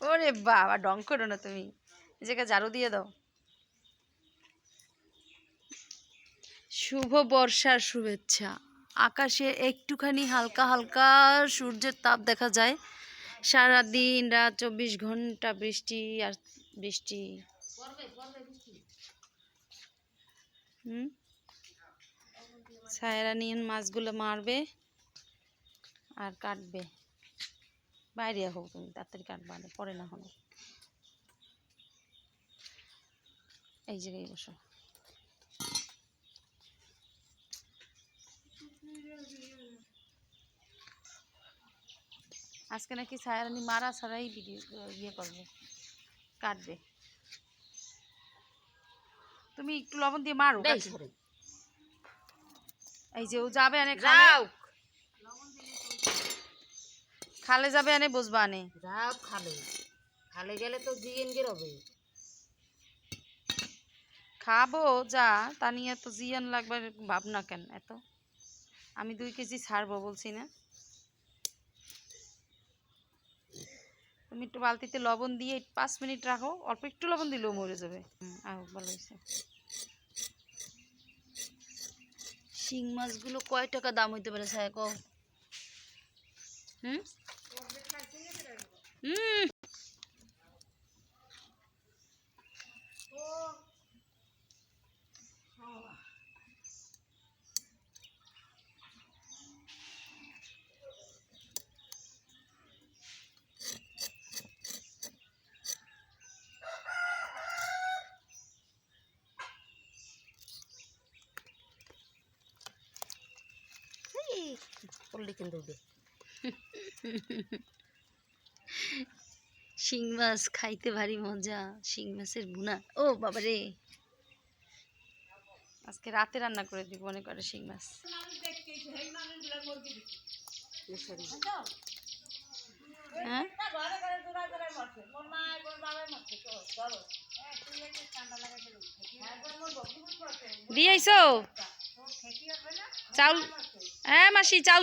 ওরে বাবা ডং করো না তুমি। নিজেকে ঝাড়ু দিয়ে দাও। শুভ বর্ষার শুভেচ্ছা। আকাশে একটুখানি হালকা হালকা সূর্যের তাপ দেখা যায়। সারা দিন রাত চব্বিশ ঘণ্টা বৃষ্টি আর বৃষ্টি। হুম? সায়রা নিয়ে মাছগুলো মারবে। আর কাটবে। বাইরে হোক তুমি তাড়াতাড়ি কাটবা না পরে না হলো। এই জায়গায় বসো। আজকে নাকি সায়ারানি মারা ছাড়াই ভিডিও ইয়ে করবে কাটবে। তুমি একটু লবণ দিয়ে মারো এই যে ও যাবে খালে যাও। খালে যাবে আনে বসবা আনে। যাও খালে। খালে গেলে তো জিএন গের হবে খাব যা তা নিয়ে তো জিয়ান লাগবে ভাবনা কেন এত? আমি দুই কেজি ছাড়বো বলছি না। তুমি একটু বালতিতে লবণ দিয়ে পাঁচ মিনিট রাখো অল্প একটু লবণ দিলেও মরে যাবে। হুম, আহ ভালো হয়েছে। শিং মাছগুলো কয় টাকা দাম হইতে পারে সাহেব কও? হুম হুম পড়লে কিন্তু উঠবে শিং মাছ খাইতে ভারী মজা, শিং মাছের ভুনা। ও বাবা রে আজকে রাতে রান্না করে দিব মনে করে শিং মাছ। হ্যাঁ? চাউল হ্যাঁ মাসি, চাউল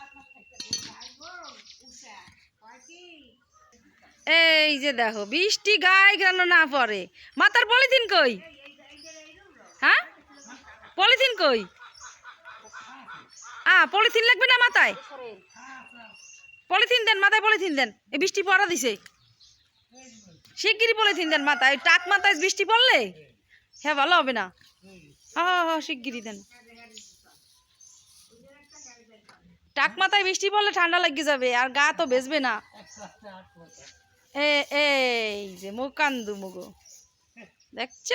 এই যে দেখো, বৃষ্টি গায়ে কেন না পড়ে। মাথার পলিথিন কই? হ্যাঁ? পলিথিন কই? আ, পলিথিন লাগবে না মাথায়? পলিথিন দেন, মাথায় পলিথিন দেন। এই বৃষ্টি পড়া দিছে। শিগগিরই পলিথিন দেন মাথায়। টাক মাথায় বৃষ্টি পড়লে? হ্যাঁ ভালো হবে না। শিগগিরই দেন। টাক মাথায় বৃষ্টি পড়লে ঠান্ডা লাগিয়ে যাবে, আর গা তো বেসবে না। এই যে মুকান্দু মুগো। দেখছ?